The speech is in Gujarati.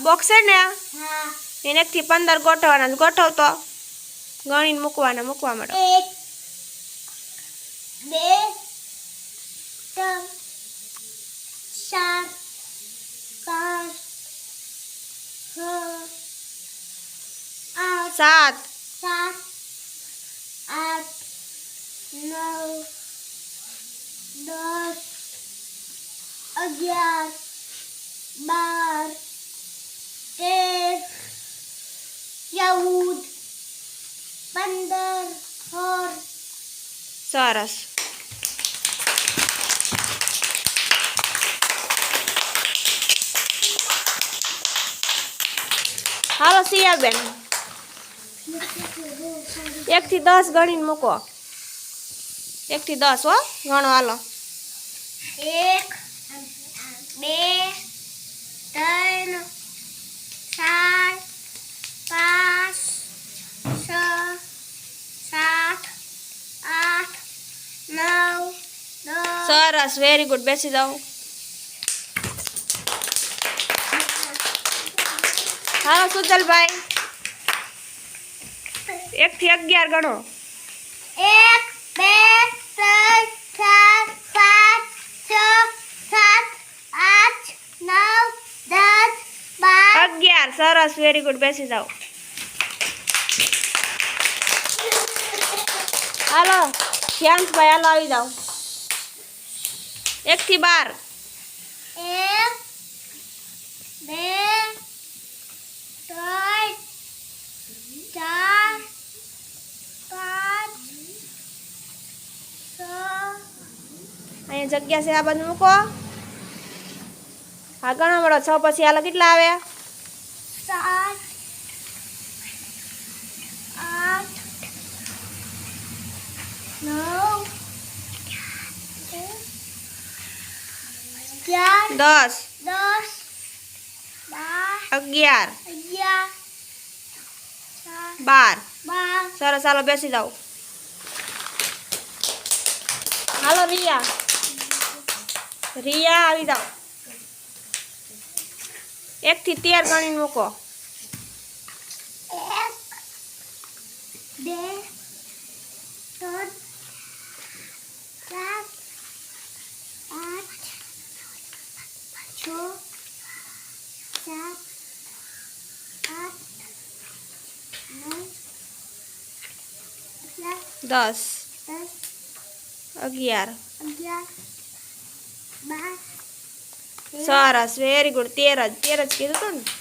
બોક્સ છે ને હા. એને એકથી પંદર ગોઠવવાના ગોઠવતો. ગણીને મૂકવાના મૂકવા માંડો એક બે ત્રણ ચાર પાંચ છ આઠ સાત. સાત આઠ નવ દસ અગિયાર બાર તેર ચૌદ પંદર હોર સરસ હાલો સિયાબેન. એકથી દસ ગણીને મૂકો. એકથી દસ હો. ગણો હાલો. એક બે ત્રણ ચાર પાંચ છ સાત આઠ નવ દસ સરસ વેરી ગુડ બેસી જાઓ હાલો સુજલભાઈ એકથી અગિયાર ગણો. એક બે ત્રણ ચાર પાંચ છ સાત આઠ નવ દસ બાર. અગિયાર. સરસ વેરી ગુડ બેસી જાઓ હાલો શ્યાંતભાઈ હાલો આવી જાઓ. એકથી બાર. એક બે ત્રણ ચાર પાંચ છ. અહીંયા જગ્યા છે આ બાજુ મૂકો. હા ગણો મળો છ પછી હાલો કેટલા આવે? સાત આઠ નવ અગિયાર દસ. દસ અગિયાર. બાર. સરસ ચાલો બેસી જાઓ. હાલો રિયા. રિયા આવી જાઓ. એકથી તેર ગણી મૂકો. બે ત્રણ ચાર આઠ છ સાત આઠ નવ દસ અગિયાર સરસ વેરી ગુડ તેર જ તેર જ કીધું હતું ને